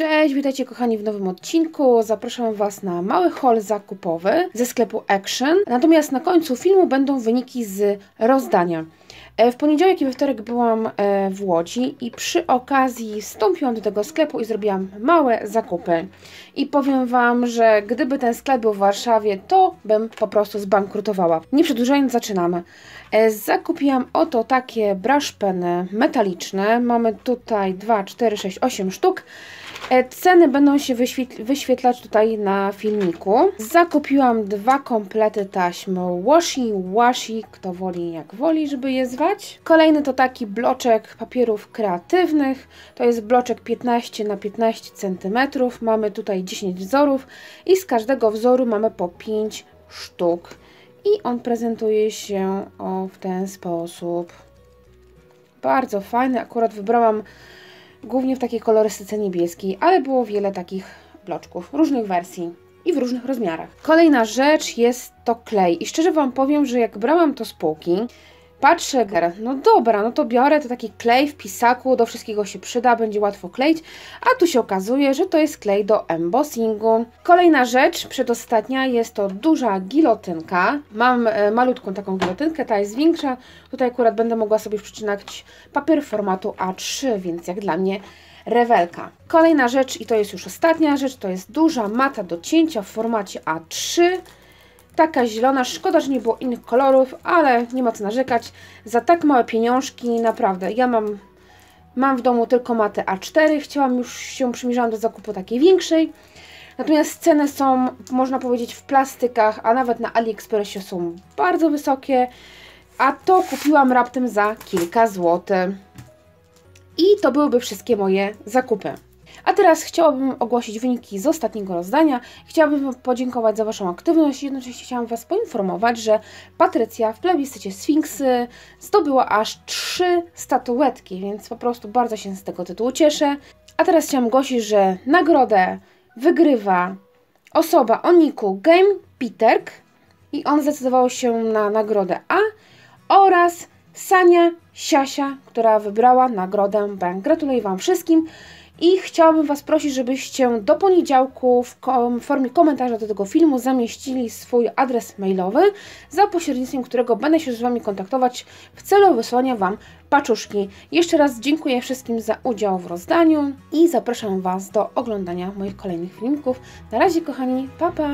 Cześć, witajcie kochani w nowym odcinku. Zapraszam Was na mały haul zakupowy ze sklepu Action. Natomiast na końcu filmu będą wyniki z rozdania. E, W poniedziałek i we wtorek byłam e, w Łodzi i przy okazji wstąpiłam do tego sklepu i zrobiłam małe zakupy. I powiem Wam, że gdyby ten sklep był w Warszawie, to bym po prostu zbankrutowała. Nie przedłużając, zaczynamy. E, Zakupiłam oto takie brush peny metaliczne. Mamy tutaj 2, 4, 6, 8 sztuk. E, Ceny będą się wyświetl- wyświetlać tutaj na filmiku. Zakupiłam dwa komplety taśm washi, washi, kto woli jak woli, żeby je zwać. Kolejny to taki bloczek papierów kreatywnych. To jest bloczek 15 na 15 cm. Mamy tutaj 10 wzorów i z każdego wzoru mamy po 5 sztuk. I on prezentuje się o, w ten sposób. Bardzo fajny. Akurat wybrałam głównie w takiej kolorystyce niebieskiej, ale było wiele takich bloczków, różnych wersji i w różnych rozmiarach. Kolejna rzecz jest to klej i szczerze Wam powiem, że jak brałam to z półki, patrzę, no dobra, no to biorę to taki klej w pisaku, do wszystkiego się przyda, będzie łatwo kleić, a tu się okazuje, że to jest klej do embossingu. Kolejna rzecz, przedostatnia, jest to duża gilotynka. Mam e, malutką taką gilotynkę, ta jest większa. Tutaj akurat będę mogła sobie przycinać papier formatu A3, więc jak dla mnie rewelka. Kolejna rzecz, i to jest już ostatnia rzecz, to jest duża mata do cięcia w formacie A3. Taka zielona, szkoda, że nie było innych kolorów, ale nie ma co narzekać. Za tak małe pieniążki, naprawdę, ja mam, mam w domu tylko matę A4, chciałam już się przymierzałam do zakupu takiej większej. Natomiast ceny są, można powiedzieć, w plastykach, a nawet na AliExpressie są bardzo wysokie. A to kupiłam raptem za kilka złotych. I to byłyby wszystkie moje zakupy. A teraz chciałabym ogłosić wyniki z ostatniego rozdania. Chciałabym podziękować za Waszą aktywność. Jednocześnie chciałam Was poinformować, że Patrycja w plebiscycie Sfinksy zdobyła aż trzy statuetki, więc po prostu bardzo się z tego tytułu cieszę. A teraz chciałam ogłosić, że nagrodę wygrywa osoba o niku Game Peterk i on zdecydował się na nagrodę A oraz Sania Siasia, która wybrała nagrodę B. Gratuluję Wam wszystkim i chciałabym Was prosić, żebyście do poniedziałku w kom- formie komentarza do tego filmu zamieścili swój adres mailowy, za pośrednictwem którego będę się z Wami kontaktować w celu wysłania Wam paczuszki. Jeszcze raz dziękuję wszystkim za udział w rozdaniu i zapraszam Was do oglądania moich kolejnych filmików. Na razie kochani, pa pa!